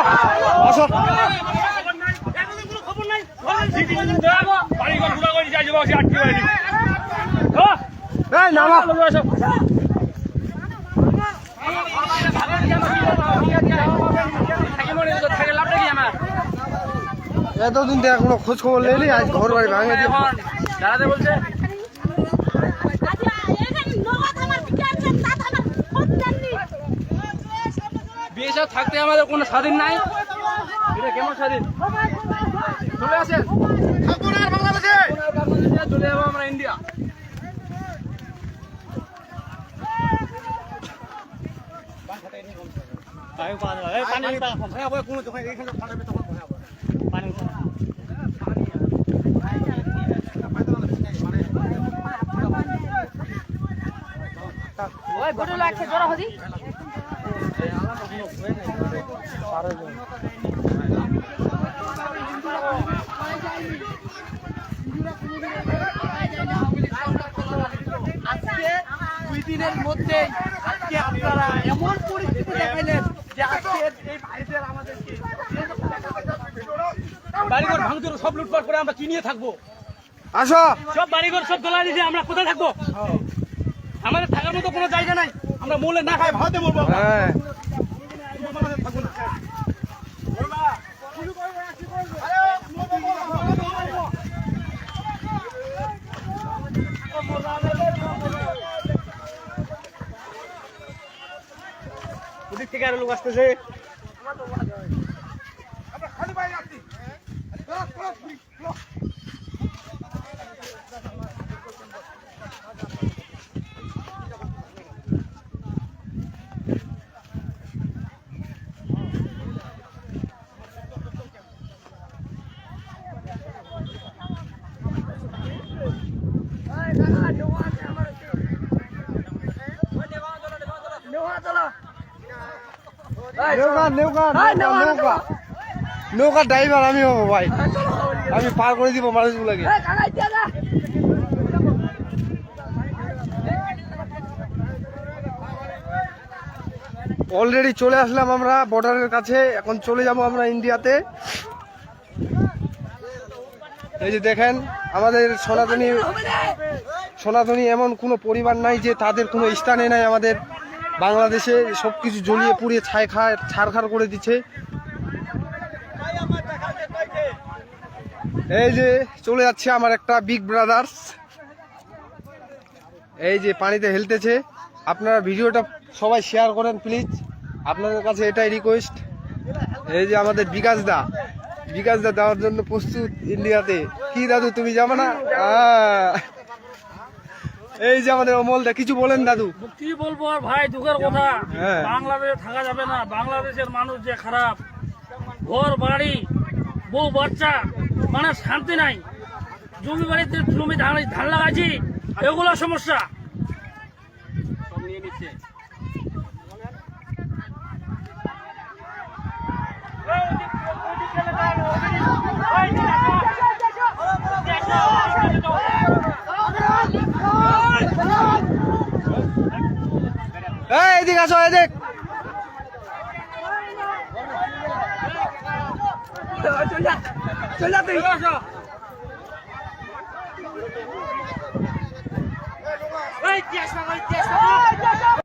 আসো। আসো নামা। এতদিন থেকে কোনো খোঁজ খবর নেই আজ ঘর বাড়ি ভাঙে দিয়ে দাঁড়াতে বলছে বিয়ে থাকতে আমাদের কোনো স্বাধীন নাই। এটা কেমন স্বাধীন? চলে আসেন। চলে যাব আমরা ইন্ডিয়া। ওই গরু লাগছে আজকে দুই দিনের মধ্যে আজকে আপনারা এমন পরিস্থিতি দেখাইলেন যে আজকে এই ভাইদের আমাদেরকে বাড়িঘর ভাঙচুর সব লুটপাট করে আমরা কি নিয়ে থাকব? আসো। সব বাড়িঘর সব তোলা দিয়েছে আমরা কোথায় থাকব? আমাদের থাকার মতো কোনো জায়গা নাই। আমরা মূলে না খাই ভাতে মরবো হ্যাঁ। ওদিক থেকে আরও লোক আসতেছে। নৌকা ড্রাইভার আমি হব ভাই। আমি পার করে দিব মানুষগুলোকে। অলরেডি চলে আসলাম আমরা বর্ডারের কাছে। এখন চলে যাব আমরা ইন্ডিয়াতে এই যে দেখেন আমাদের সনাতনী সনাতনী এমন কোনো পরিবার নাই যে তাদের কোনো স্থানে নাই আমাদের বাংলাদেশে, সব কিছু জ্বলিয়ে পুড়িয়ে ছাই খায় ছাড়খাড় করে দিচ্ছে। এই যে চলে যাচ্ছে আমার একটা বিগ ব্রাদার্স এই যে পানিতে হেলতেছে। আপনারা ভিডিওটা সবাই শেয়ার করেন প্লিজ আপনাদের কাছে এটাই রিকোয়েস্ট এই যে আমাদের বিকাশ দা। বিকাশ দা দেওয়ার জন্য প্রস্তুত ইন্ডিয়াতে কি দাদু, তুমি যাবে না। এই যে আমাদের অমল দা কিছু বলেন দাদু। কি বলব আর ভাই দুঃখের কথা। হ্যাঁ। বাংলাদেশে থাকা যাবে না। বাংলাদেশের মানুষ যে খারাপ। ঘর বাড়ি বউ বাচ্চা মানে শান্তি নাই। জমি বাড়িতে জমি ধান ধান লাগাইছি এগুলো সমস্যা সব নিয়ে নিচ্ছে এই এদিকে আসো এদিক এই, যা লাগাই।